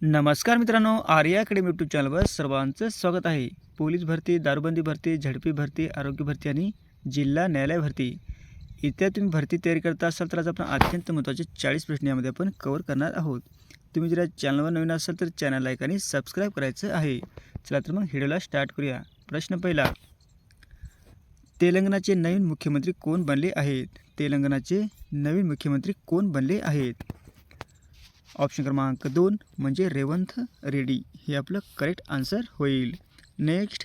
नमस्कार मित्रांनो Arya academy YouTube चॅनलवर सर्वांचं स्वागत आहे. पोलीस भरती दारूबंदी भरती झडपी भरती आरोग्य भरती आणि जिल्हा न्यायालय भरती. इत्यादी तुम्ही भरती तयारी करता असाल तर आज आपण अत्यंत महत्त्वाचे चाळीस प्रश्न यामध्ये आपण कवर करणार आहोत. तुम्ही जर या चॅनलवर नवीन असाल तर चॅनल लाईक आणि सबस्क्राईब करायचं आहे. चला तर मग व्हिडिओला स्टार्ट करूया. प्रश्न पहिला तेलंगणाचे नवीन मुख्यमंत्री कोण बनले आहेत? तेलंगणाचे नवीन मुख्यमंत्री कोण बनले आहेत? ऑप्शन क्रमांक दोन म्हणजे रेवंथ रेड्डी. हे आपलं करेक्ट आन्सर होईल. नेक्स्ट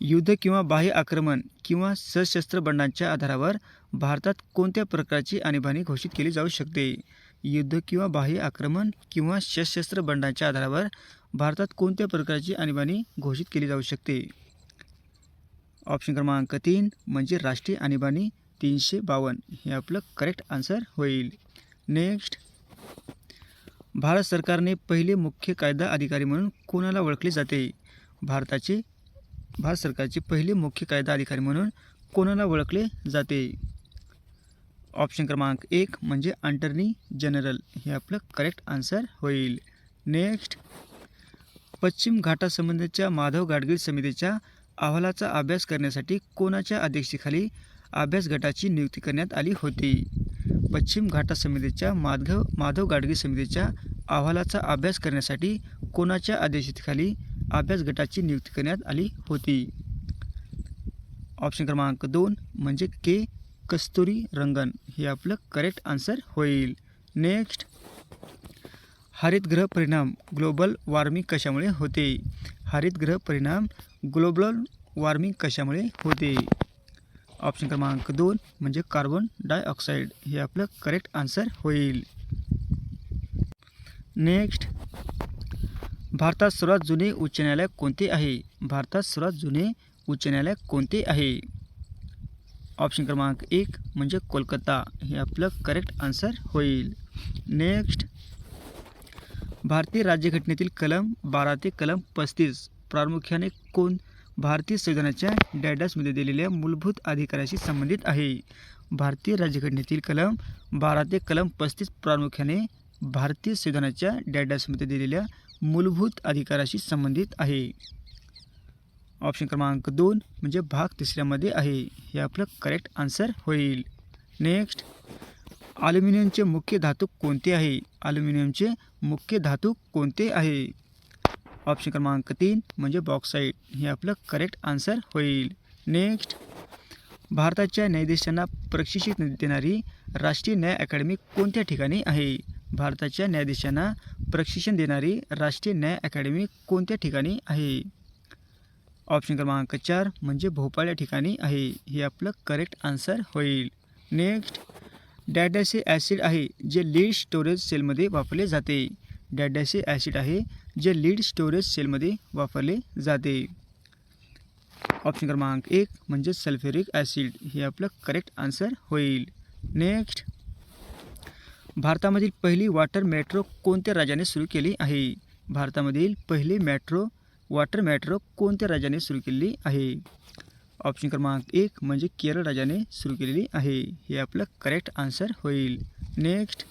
युद्ध किंवा बाह्य आक्रमण किंवा सशस्त्र बंडांच्या आधारावर भारतात कोणत्या प्रकारची आणीबाणी घोषित केली जाऊ शकते? युद्ध किंवा बाह्य आक्रमण किंवा सशस्त्र बंडांच्या आधारावर भारतात कोणत्या प्रकारची आणीबाणी घोषित केली जाऊ शकते? ऑप्शन क्रमांक तीन म्हणजे राष्ट्रीय आणीबाणी तीनशे बावन्न. हे आपलं करेक्ट आन्सर होईल. नेक्स्ट भारत सरकारने पहिले मुख्य कायदा अधिकारी म्हणून कोणाला ओळखले जाते? भारताचे भारत सरकारचे पहिले मुख्य कायदा अधिकारी म्हणून कोणाला ओळखले जाते? ऑप्शन क्रमांक एक म्हणजे अटर्नी जनरल. हे आपलं करेक्ट आन्सर होईल. नेक्स्ट पश्चिम घाटासंबंधीच्या माधव गाडगीळ समितीच्या अहवालाचा अभ्यास करण्यासाठी कोणाच्या अध्यक्षतेखाली अभ्यास गटाची नियुक्ती करण्यात आली होती? पश्चिम घाटा समितीच्या माधव माधव गाडगे समितीच्या अहवालाचा अभ्यास करण्यासाठी कोणाच्या अध्यक्षतेखाली अभ्यास गटाची नियुक्ती करण्यात आली होती? ऑप्शन क्रमांक दोन म्हणजे के. कस्तुरी रंगन. हे आपलं करेक्ट आन्सर होईल. नेक्स्ट हरितगृह परिणाम ग्लोबल वॉर्मिंग कशामुळे होते? हरितगृह परिणाम ग्लोबल वॉर्मिंग कशामुळे होते? ऑप्शन क्रमांक दोन म्हणजे कार्बन डायऑक्साईड. हे आपलं करेक्ट आन्सर होईल. नेक्स्ट भारतात सर्वात जुने उच्च न्यायालय कोणते आहे? भारतात सर्वात जुने उच्च न्यायालय कोणते आहे? ऑप्शन क्रमांक एक म्हणजे कोलकाता. हे आपलं करेक्ट आन्सर होईल. नेक्स्ट भारतीय राज्यघटनेतील कलम बारा ते कलम पस्तीस प्रामुख्याने कोण भारतीय संविधानाच्या डॅडसमध्ये दिलेल्या मूलभूत अधिकाराशी संबंधित आहे. भारतीय राज्यघटनेतील कलम बारा ते कलम पस्तीस प्रामुख्याने भारतीय संविधानाच्या डॅडसमध्ये दिलेल्या मूलभूत अधिकाराशी संबंधित आहे. ऑप्शन क्रमांक दोन म्हणजे भाग तिसऱ्यामध्ये आहे. हे आपलं करेक्ट आन्सर होईल. नेक्स्ट ॲल्युमिनियमचे मुख्य धातू कोणते आहे? ॲल्युमिनियमचे मुख्य धातू कोणते आहे? ऑप्शन क्रमांक तीन म्हणजे बॉक्साईट. हे आपलं करेक्ट आन्सर होईल. नेक्स्ट भारताच्या न्यायाधीशांना प्रशिक्षित देणारी राष्ट्रीय न्याय अकॅडमी कोणत्या ठिकाणी आहे? भारताच्या न्यायाधीशांना प्रशिक्षण देणारी राष्ट्रीय न्याय अकॅडमी कोणत्या ठिकाणी आहे? ऑप्शन क्रमांक चार म्हणजे भोपाळ या ठिकाणी आहे. हे आपलं करेक्ट आन्सर होईल. नेक्स्ट डॅडॅसे ॲसिड आहे जे लीड स्टोरेज सेलमध्ये वापरले जाते. डॅडॅसे ॲसिड आहे जे लीड स्टोरेज सेलमध्ये वापरले जाते. ऑप्शन क्रमांक एक म्हणजे सल्फ्युरिक ॲसिड. हे आपलं करेक्ट आन्सर होईल. नेक्स्ट भारतामधील पहिली वॉटर मेट्रो कोणत्या राज्याने सुरू केली आहे? भारतामधील पहिली मेट्रो वॉटर मेट्रो कोणत्या राज्याने सुरू केलेली आहे? ऑप्शन क्रमांक एक म्हणजे केरळ राज्याने सुरू केलेली आहे. हे आपलं करेक्ट आन्सर होईल. नेक्स्ट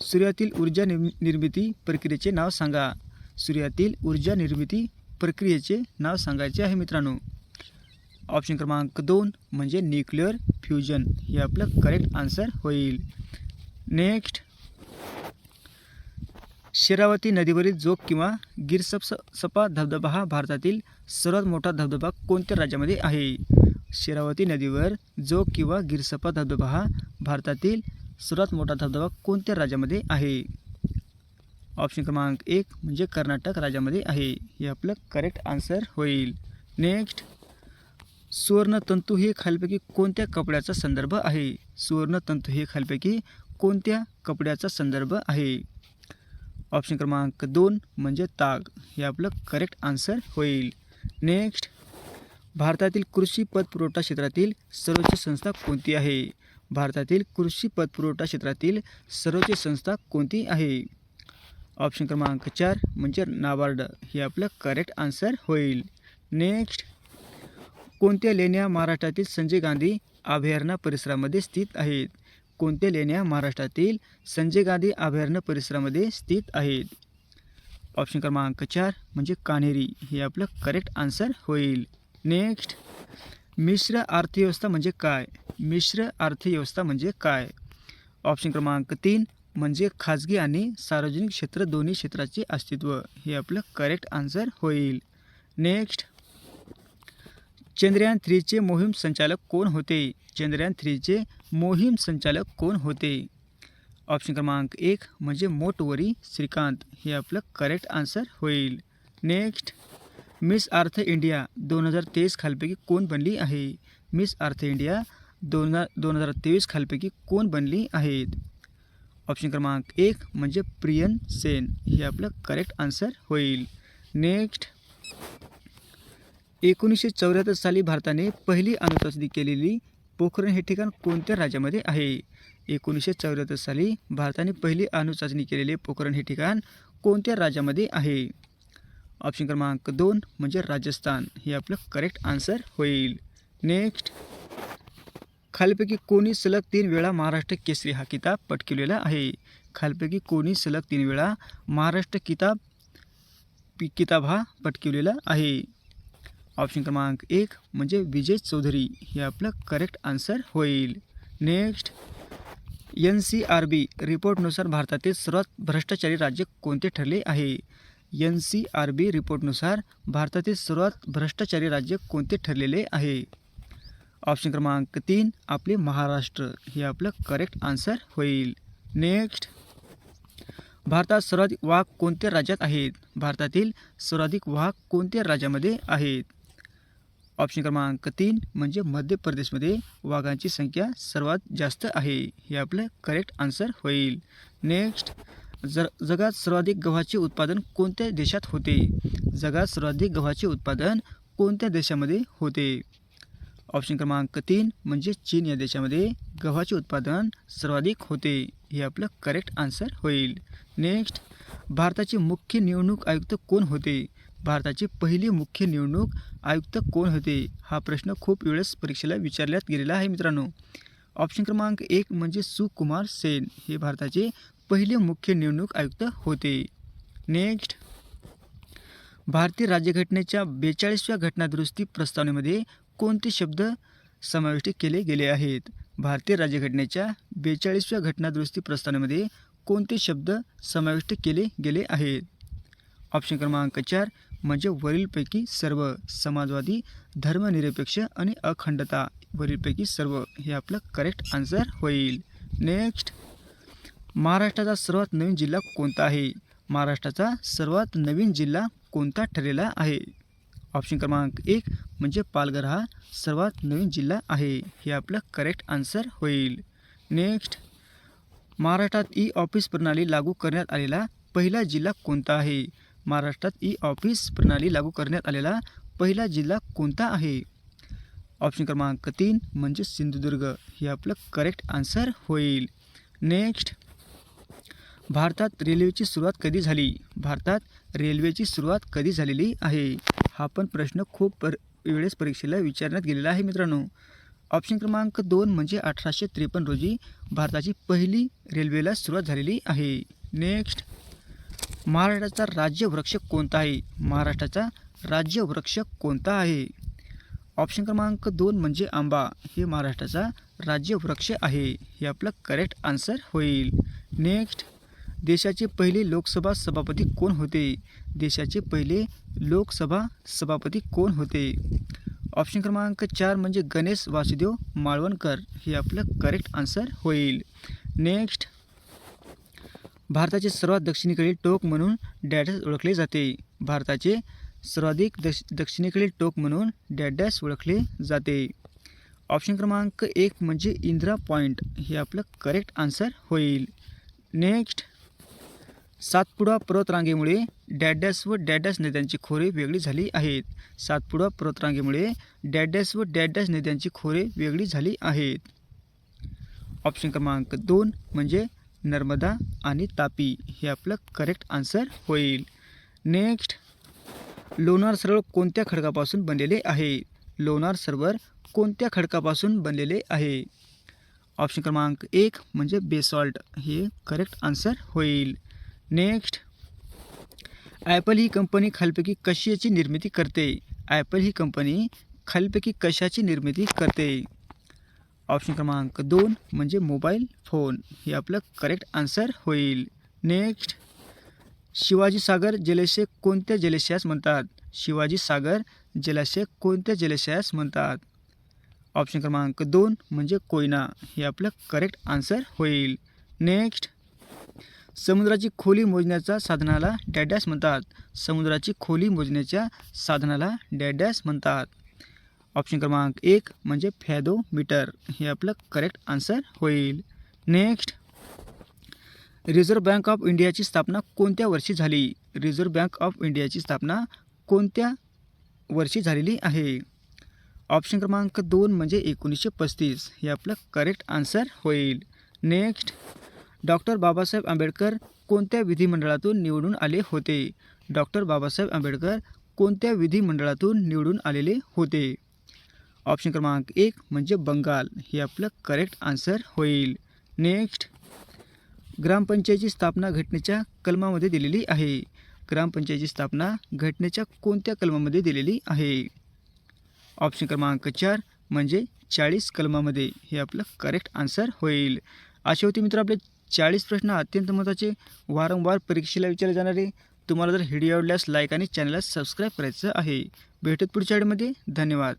सूर्यातील ऊर्जा निर्मि निर्मिती प्रक्रियेचे नाव सांगा. सूर्यातील ऊर्जा निर्मिती प्रक्रियेचे नाव सांगायचे आहे मित्रांनो. ऑप्शन क्रमांक दोन म्हणजे न्यूक्लिअर फ्युजन हे आपलं करेक्ट आन्सर होईल. नेक्स्ट शेरावती नदीवरील जोग किंवा गिरसप सपा धबधबा हा भारतातील सर्वात मोठा धबधबा कोणत्या राज्यामध्ये आहे? शेरावती नदीवर जोग किंवा गिरसपा धबधबा हा भारतातील सर्वात मोठा धबधबा कोणत्या राज्यामध्ये आहे? ऑप्शन क्रमांक एक म्हणजे कर्नाटक राज्यामध्ये आहे. हे आपलं करेक्ट आन्सर होईल. नेक्स्ट सुवर्णतंतू हे खालपैकी कोणत्या कपड्याचा संदर्भ आहे? सुवर्णतंतू हे खालपैकी कोणत्या कपड्याचा संदर्भ आहे? ऑप्शन क्रमांक दोन म्हणजे ताग. हे आपलं करेक्ट आन्सर होईल. नेक्स्ट भारतातील कृषी पतपुरवठा क्षेत्रातील सर्वोच्च संस्था कोणती आहे? भारतातील कृषी पतपुरवठा क्षेत्रातील सर्वोच्च संस्था कोणती आहे? ऑप्शन क्रमांक चार म्हणजे नाबार्ड. हे आपलं करेक्ट आन्सर होईल. नेक्स्ट कोणत्या लेण्या महाराष्ट्रातील संजय गांधी अभयारण्य परिसरामध्ये स्थित आहेत? कोणत्या लेण्या महाराष्ट्रातील संजय गांधी अभयारण्य परिसरामध्ये स्थित आहेत? ऑप्शन क्रमांक चार म्हणजे कान्हेरी. हे आपलं करेक्ट आन्सर होईल. नेक्स्ट मिश्र अर्थव्यवस्था म्हणजे काय? मिश्र अर्थव्यवस्था म्हणजे काय? ऑप्शन क्रमांक तीन म्हणजे खाजगी आणि सार्वजनिक क्षेत्र दोन्ही क्षेत्राचे अस्तित्व. हे आपलं करेक्ट आन्सर होईल. नेक्स्ट चंद्रयान थ्रीचे मोहीम संचालक कोण होते? चंद्रयान थ्रीचे मोहीम संचालक कोण होते? ऑप्शन क्रमांक एक म्हणजे मोटवरी श्रीकांत. हे आपलं करेक्ट आन्सर होईल. नेक्स्ट मिस अर्थ इंडिया दोन हजार तेवीस खालपैकी कोण बनली आहे? मिस अर्थ इंडिया दोन हजार दोन हजार तेवीस खालपैकी कोण बनली आहेत? ऑप्शन क्रमांक एक म्हणजे प्रियन सेन. हे आपलं करेक्ट आन्सर होईल. नेक्स्ट एकोणीसशे चौऱ्याहत्तर साली भारताने पहिली अणुचाचणी केलेली पोखरण हे ठिकाण कोणत्या राज्यामध्ये आहे? एकोणीसशे चौऱ्याहत्तर साली भारताने पहिली अणुचाचणी केलेले पोखरण हे ठिकाण कोणत्या राज्यामध्ये आहे? ऑप्शन क्रमांक दोन म्हणजे राजस्थान. हे आपलं करेक्ट आन्सर होईल. नेक्स्ट खालपैकी कोणी सलग तीन वेळा महाराष्ट्र केसरी हा किताब पटकिवलेला आहे. खालपैकी कोणी सलग तीन वेळा महाराष्ट्र किताब पि- किताब हा पटकिवलेला आहे. ऑप्शन क्रमांक एक म्हणजे विजय चौधरी. हे आपलं करेक्ट आन्सर होईल. Next N C R B. रिपोर्टनुसार भारतातील सर्वात भ्रष्टाचारी राज्य कोणते ठरले आहे? एन सी आर बी रिपोर्टनुसार भारतातील सर्वात भ्रष्टाचारी राज्य कोणते ठरलेले आहे? ऑप्शन क्रमांक तीन आपले महाराष्ट्र. हे आपलं करेक्ट आन्सर होईल. नेक्स्ट भारतात सर्वाधिक वाघ कोणत्या राज्यात आहेत? भारतातील सर्वाधिक वाघ कोणत्या राज्यामध्ये आहेत? ऑप्शन क्रमांक तीन म्हणजे मध्य प्रदेशमध्ये वाघांची संख्या सर्वात जास्त आहे. हे आपलं करेक्ट आन्सर होईल. नेक्स्ट ज जगात सर्वाधिक गव्हाचे उत्पादन कोणत्या देशात होते? जगात सर्वाधिक गव्हाचे उत्पादन कोणत्या देशामध्ये होते? ऑप्शन क्रमांक तीन म्हणजे चीन या देशामध्ये गव्हाचे उत्पादन सर्वाधिक होते. हे आपलं करेक्ट आन्सर होईल. नेक्स्ट भारताचे मुख्य निवडणूक आयुक्त कोण होते? भारताचे पहिले मुख्य निवडणूक आयुक्त कोण होते? हा प्रश्न खूप वेळेस परीक्षेला विचारल्यात गेलेला आहे मित्रांनो. ऑप्शन क्रमांक एक म्हणजे सुकुमार सेन. हे भारताचे पहिले मुख्य निवडणूक आयुक्त होते. नेक्स्ट भारतीय राज्यघटनेच्या बेचाळीसव्या घटनादुरुस्ती प्रस्तावनेमध्ये कोणते शब्द समाविष्ट केले गेले आहेत? भारतीय राज्यघटनेच्या बेचाळीसव्या घटनादुरुस्ती प्रस्तावनेमध्ये कोणते शब्द समाविष्ट केले गेले आहेत? ऑप्शन क्रमांक चार म्हणजे वरीलपैकी सर्व समाजवादी धर्मनिरपेक्ष आणि अखंडता वरीलपैकी सर्व हे आपलं करेक्ट आन्सर होईल. नेक्स्ट महाराष्ट्राचा सर्वात नवीन जिल्हा कोणता आहे? महाराष्ट्राचा सर्वात नवीन जिल्हा कोणता ठरलेला आहे? ऑप्शन क्रमांक एक म्हणजे पालघर हा सर्वात नवीन जिल्हा आहे. हे आपलं करेक्ट आन्सर होईल. नेक्स्ट महाराष्ट्रात ई ऑफिस प्रणाली लागू करण्यात आलेला पहिला जिल्हा कोणता आहे? महाराष्ट्रात ई ऑफिस प्रणाली लागू करण्यात आलेला पहिला जिल्हा कोणता आहे? ऑप्शन क्रमांक तीन म्हणजे सिंधुदुर्ग. हे आपलं करेक्ट आन्सर होईल. नेक्स्ट भारतात रेल्वेची सुरुवात कधी झाली? भारतात रेल्वेची सुरुवात कधी झालेली आहे? हा पण प्रश्न खूप पर वेळेस परीक्षेला विचारण्यात गेलेला आहे मित्रांनो. ऑप्शन क्रमांक दोन म्हणजे अठराशे त्रेपन्न रोजी भारताची पहिली रेल्वेला सुरुवात झालेली आहे. नेक्स्ट. महाराष्ट्राचा राज्य वृक्ष कोणता आहे? महाराष्ट्राचा राज्य वृक्ष कोणता आहे? ऑप्शन क्रमांक दोन म्हणजे आंबा. हे महाराष्ट्राचा राज्य वृक्ष आहे. हे आपलं करेक्ट आन्सर होईल. नेक्स्ट. देशाचे पहिले लोकसभा सभापती कोण होते? देशाचे पहिले लोकसभा सभापती कोण होते? ऑप्शन क्रमांक चार म्हणजे गणेश वासुदेव माळवणकर. हे आपलं करेक्ट आन्सर होईल. नेक्स्ट भारताचे सर्वात दक्षिणेकडील टोक म्हणून डॅडॅस ओळखले जाते. भारताचे सर्वाधिक दक्ष दक्षिणेकडील टोक म्हणून डॅडॅस ओळखले जाते. ऑप्शन क्रमांक एक म्हणजे इंदिरा पॉईंट हे आपलं करेक्ट आन्सर होईल. नेक्स्ट सातपुडा पर्वतरांगेमुळे डॅडॅस व डॅडॅस नद्यांची खोरे वेगळी झाली आहेत. सातपुडा पर्वतरांगेमुळे डॅडॅस व डॅडॅस नद्यांची खोरे वेगळी झाली आहेत. ऑप्शन क्रमांक दोन म्हणजे नर्मदा आणि तापी हे आपलं करेक्ट आन्सर होईल. नेक्स्ट लोणार सरोवर कोणत्या खडकापासून बनलेले आहे? लोणार सरोवर कोणत्या खडकापासून बनलेले आहे? ऑप्शन क्रमांक एक म्हणजे बेसॉल्ट हे करेक्ट आन्सर होईल. नेक्स्ट ॲपल ही कंपनी खालपैकी कशाची निर्मिती करते? ॲपल ही कंपनी खालपैकी कशाची निर्मिती करते? ऑप्शन क्रमांक दोन म्हणजे मोबाईल फोन हे आपलं करेक्ट आन्सर होईल. नेक्स्ट शिवाजी सागर जलाशय कोणत्या जलाशयास म्हणतात? शिवाजी सागर जलाशय कोणत्या जलाशयास म्हणतात? ऑप्शन क्रमांक दोन म्हणजे कोयना. हे आपलं करेक्ट आन्सर होईल. नेक्स्ट समुद्राची खोली मोजण्याच्या साधनाला डॅडॅस म्हणतात. समुद्राची खोली मोजण्याच्या साधनाला डॅडॅस म्हणतात. ऑप्शन क्रमांक एक म्हणजे फॅदोमीटर. हे आपलं करेक्ट आन्सर होईल. नेक्स्ट रिझर्व्ह बँक ऑफ इंडियाची स्थापना कोणत्या वर्षी झाली? रिझर्व्ह बँक ऑफ इंडियाची स्थापना कोणत्या वर्षी झालेली आहे? ऑप्शन क्रमांक दोन म्हणजे एकोणीसशे पस्तीस. हे आपलं करेक्ट आन्सर होईल. नेक्स्ट डॉक्टर बाबासाहेब आंबेडकर कोणत्या विधिमंडळातून निवडून आले होते? डॉक्टर बाबासाहेब आंबेडकर कोणत्या विधिमंडळातून निवडून आलेले होते? ऑप्शन क्रमांक एक म्हणजे बंगाल. हे आपलं करेक्ट आन्सर होईल. नेक्स्ट ग्रामपंचायतीची स्थापना घटनेच्या कलमामध्ये दिलेली आहे. ग्रामपंचायतीची स्थापना घटनेच्या कोणत्या कलमामध्ये दिलेली आहे? ऑप्शन क्रमांक चार म्हणजे चाळीस कलमामध्ये. हे आपलं करेक्ट आन्सर होईल. असे होते मित्र आपले चाळीस प्रश्न अत्यंत महत्त्वाचे. वारंवार परीक्षेला विचारले जाणारे. तुम्हाला जर व्हिडिओ आवडल्यास लाईक आणि चॅनलला सबस्क्राईब करायचं आहे. भेटत पुढच्या वेळेमध्ये धन्यवाद.